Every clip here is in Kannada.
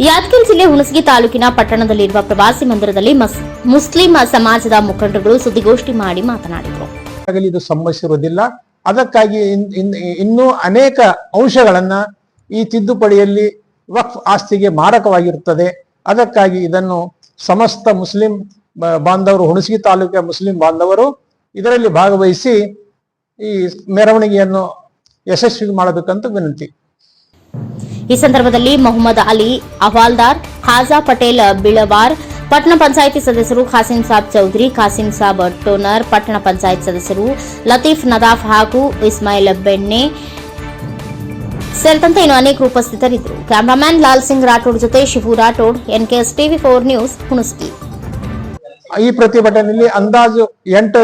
ಯಾದಗಿರಿ ಜಿಲ್ಲೆ ಹುಣಸಗಿ ತಾಲೂಕಿನ ಪಟ್ಟಣದಲ್ಲಿರುವ ಪ್ರವಾಸಿ ಮಂದಿರದಲ್ಲಿ ಮಸ್- ಮುಸ್ಲಿಂ ಸಮಾಜದ ಮುಖಂಡರುಗಳು ಸುದ್ದಿಗೋಷ್ಠಿ ಮಾಡಿ ಮಾತನಾಡಿದರು. ಇದು ಸಂಭವಿಸಿರುವುದಿಲ್ಲ. ಅದಕ್ಕಾಗಿ ಇನ್- ಇನ್- ಇನ್ನೂ ಅನೇಕ ಅಂಶಗಳನ್ನ ಈ ತಿದ್ದುಪಡಿಯಲ್ಲಿ ವಕ್ಫ್ ಆಸ್ತಿಗೆ ಮಾರಕವಾಗಿರುತ್ತದೆ. ಅದಕ್ಕಾಗಿ ಇದನ್ನು ಸಮಸ್ತ ಮುಸ್ಲಿಂ ಬಾಂಧವರು, ಹುಣಸಗಿ ತಾಲೂಕಿನ ಮುಸ್ಲಿಂ ಬಾಂಧವರು ಇದರಲ್ಲಿ ಭಾಗವಹಿಸಿ ಈ ಮೆರವಣಿಗೆಯನ್ನು ಯಶಸ್ವಿ ಮಾಡಬೇಕಂತ ವಿನಂತಿ. ಈ ಸಂದರ್ಭದಲ್ಲಿ ಮೊಹಮ್ಮದ್ ಅಲಿ ಅಹವಾಲ್ದಾರ್ ಖಾಜಾ ಪಟೇಲ್ ಬಿಳವಾರ್ ಪಟ್ಟಣ ಪಂಚಾಯಿತಿ ಸದಸ್ಯರು ಖಾಸಿಂ ಸಾಬ್ ಚೌಧರಿ ಖಾಸಿಂ ಸಾಬ್ ಟೋನರ್ ಪಟ್ಟಣ ಪಂಚಾಯತ್ ಸದಸ್ಯರು ಲತೀಫ್ ನದಾಫ್ ಹಾಗೂ ಇಸ್ಮಾಯಿಲ್ ಬೆಣ್ಣೆ ಸೇರಿದಂತೆ ಇನ್ನು ಅನೇಕರು ಉಪಸ್ಥಿತರಿದ್ದರು. ಕ್ಯಾಮರಾಮ್ಯಾನ್ ಲಾಲ್ ಸಿಂಗ್ ರಾಠೋಡ್ ಜೊತೆ Shivu Rathod NKS TV four news Hunasgi. ಈ ಪ್ರತಿಭಟನೆಯಲ್ಲಿ ಅಂದಾಜು ಎಂಟು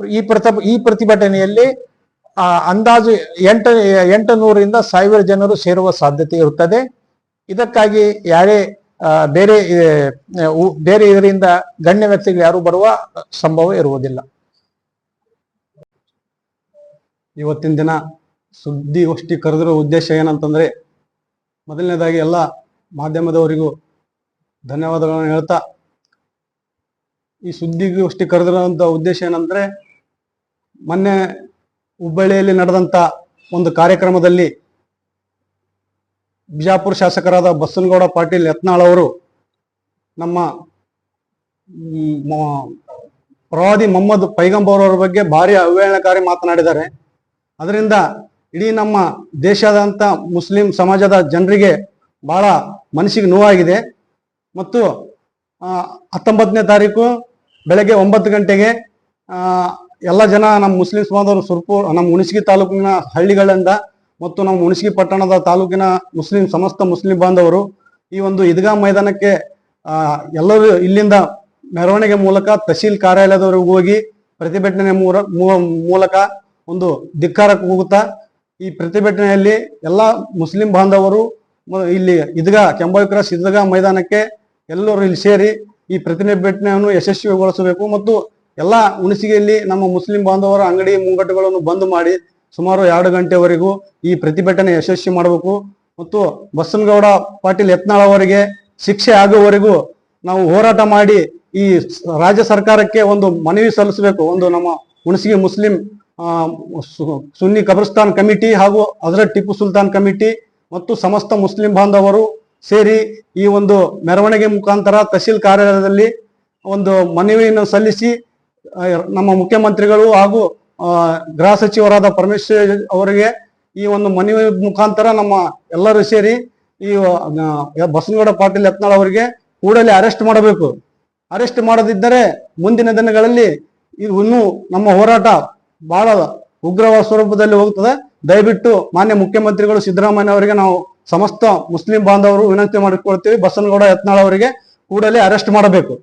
ಈ ಪ್ರತ ಈ ಪ್ರತಿಭಟನೆಯಲ್ಲಿ ಅಂದಾಜು ಎಂಟು ಎಂಟು ನೂರರಿಂದ ಸಾವಿರ ಜನರು ಸೇರುವ ಸಾಧ್ಯತೆ ಇರುತ್ತದೆ. ಇದಕ್ಕಾಗಿ ಯಾರೇ ಬೇರೆ ಬೇರೆ ಇದರಿಂದ ಗಣ್ಯ ವ್ಯಕ್ತಿಗಳು ಯಾರು ಬರುವ ಸಂಭವ ಇರುವುದಿಲ್ಲ. ಇವತ್ತಿನ ದಿನ ಸುದ್ದಿಗೋಷ್ಠಿ ಕರೆದಿರೋ ಉದ್ದೇಶ ಏನಂತಂದ್ರೆ, ಮೊದಲನೇದಾಗಿ ಎಲ್ಲ ಮಾಧ್ಯಮದವರಿಗೂ ಧನ್ಯವಾದಗಳನ್ನು ಹೇಳ್ತಾ, ಈ ಸುದ್ದಿಗೋಷ್ಠಿ ಕರೆದಿರೋಂಥ ಉದ್ದೇಶ ಏನಂದ್ರೆ, ಮೊನ್ನೆ ಹುಬ್ಬಳ್ಳಿಯಲ್ಲಿ ನಡೆದಂತ ಒಂದು ಕಾರ್ಯಕ್ರಮದಲ್ಲಿ ಬಿಜಾಪುರ ಶಾಸಕರಾದ ಬಸನಗೌಡ ಪಾಟೀಲ್ ಯತ್ನಾಳ್ ಅವರು ನಮ್ಮ ಪ್ರವಾದಿ ಮೊಹಮ್ಮದ್ ಪೈಗಂಬರ್ ಅವರ ಬಗ್ಗೆ ಭಾರಿ ಅವಹೇಳನಕಾರಿ ಮಾತನಾಡಿದ್ದಾರೆ. ಅದರಿಂದ ಇಡೀ ನಮ್ಮ ದೇಶದಂತ ಮುಸ್ಲಿಂ ಸಮಾಜದ ಜನರಿಗೆ ಬಹಳ ಮನಸ್ಸಿಗೆ ನೋವಾಗಿದೆ. ಮತ್ತು ಹತ್ತೊಂಬತ್ತನೇ ತಾರೀಕು ಬೆಳಗ್ಗೆ ಒಂಬತ್ತು ಗಂಟೆಗೆ ಎಲ್ಲ ಜನ ನಮ್ಮ ಮುಸ್ಲಿಂ ಸಮಾಜದವರು ಸುರ್ಪುರ್ ನಮ್ಮ ಹುಣಸಗಿ ತಾಲೂಕಿನ ಹಳ್ಳಿಗಳಿಂದ ಮತ್ತು ನಮ್ಮ ಹುಣಸಗಿ ಪಟ್ಟಣದ ತಾಲೂಕಿನ ಮುಸ್ಲಿಂ, ಸಮಸ್ತ ಮುಸ್ಲಿಂ ಬಾಂಧವರು ಈ ಒಂದು ಈದ್ಗಾ ಮೈದಾನಕ್ಕೆ ಎಲ್ಲರೂ ಇಲ್ಲಿಂದ ಮೆರವಣಿಗೆ ಮೂಲಕ ತಹಸೀಲ್ ಕಾರ್ಯಾಲಯದವರೆಗೂ ಹೋಗಿ ಪ್ರತಿಭಟನೆ ಮೂಲಕ ಒಂದು ಧಿಕ್ಕಾರಕ್ಕೆ ಹೋಗುತ್ತಾ, ಈ ಪ್ರತಿಭಟನೆಯಲ್ಲಿ ಎಲ್ಲ ಮುಸ್ಲಿಂ ಬಾಂಧವರು ಇಲ್ಲಿ ಇದ್ಗಾ ಕೆಂಬಾವಿ ಕ್ರಾಸ್ ಇದ್ಗಾ ಮೈದಾನಕ್ಕೆ ಎಲ್ಲರೂ ಇಲ್ಲಿ ಸೇರಿ ಈ ಪ್ರತಿಭಟನೆಯನ್ನು ಯಶಸ್ವಿಗೊಳಿಸಬೇಕು ಮತ್ತು ಎಲ್ಲ ಹುಣಸಿಗೆಯಲ್ಲಿ ನಮ್ಮ ಮುಸ್ಲಿಂ ಬಾಂಧವರ ಅಂಗಡಿ ಮುಂಗಟ್ಟುಗಳನ್ನು ಬಂದ್ ಮಾಡಿ ಸುಮಾರು ಎರಡು ಗಂಟೆವರೆಗೂ ಈ ಪ್ರತಿಭಟನೆ ಯಶಸ್ವಿ ಮಾಡಬೇಕು. ಮತ್ತು ಬಸನಗೌಡ ಪಾಟೀಲ್ ಯತ್ನಾಳ್ ಅವರಿಗೆ ಶಿಕ್ಷೆ ಆಗುವವರೆಗೂ ನಾವು ಹೋರಾಟ ಮಾಡಿ ಈ ರಾಜ್ಯ ಸರ್ಕಾರಕ್ಕೆ ಒಂದು ಮನವಿ ಸಲ್ಲಿಸಬೇಕು. ಒಂದು ನಮ್ಮ ಹುಣಸಿಗೆ ಮುಸ್ಲಿಂ ಸುನ್ನಿ ಕಬ್ರಸ್ತಾನ್ ಕಮಿಟಿ ಹಾಗೂ ಹಜರತ್ ಟಿಪ್ಪು ಸುಲ್ತಾನ್ ಕಮಿಟಿ ಮತ್ತು ಸಮಸ್ತ ಮುಸ್ಲಿಂ ಬಾಂಧವರು ಸೇರಿ ಈ ಒಂದು ಮೆರವಣಿಗೆ ಮುಖಾಂತರ ತಹಶೀಲ್ ಕಾರ್ಯಾಲಯದಲ್ಲಿ ಒಂದು ಮನವಿಯನ್ನು ಸಲ್ಲಿಸಿ ನಮ್ಮ ಮುಖ್ಯಮಂತ್ರಿಗಳು ಹಾಗೂ ಗೃಹ ಸಚಿವರಾದ ಪರಮೇಶ್ವರ್ ಅವರಿಗೆ ಈ ಒಂದು ಮನವಿ ಮುಖಾಂತರ ನಮ್ಮ ಎಲ್ಲರೂ ಸೇರಿ ಈ ಬಸನಗೌಡ ಪಾಟೀಲ್ ಯತ್ನಾಳ್ ಅವರಿಗೆ ಕೂಡಲೇ ಅರೆಸ್ಟ್ ಮಾಡಬೇಕು. ಅರೆಸ್ಟ್ ಮಾಡದಿದ್ದರೆ ಮುಂದಿನ ದಿನಗಳಲ್ಲಿ ಇನ್ನೂ ನಮ್ಮ ಹೋರಾಟ ಬಹಳ ಉಗ್ರವಾದ ಸ್ವರೂಪದಲ್ಲಿ ಹೋಗ್ತದೆ. ದಯವಿಟ್ಟು ಮಾನ್ಯ ಮುಖ್ಯಮಂತ್ರಿಗಳು ಸಿದ್ದರಾಮಯ್ಯ ಅವರಿಗೆ ನಾವು ಸಮಸ್ತ ಮುಸ್ಲಿಂ ಬಾಂಧವರು ವಿನಂತಿ ಮಾಡಿಕೊಳ್ತೀವಿ. ಬಸನಗೌಡ ಯತ್ನಾಳ್ ಅವರಿಗೆ ಕೂಡಲೇ ಅರೆಸ್ಟ್ ಮಾಡಬೇಕು.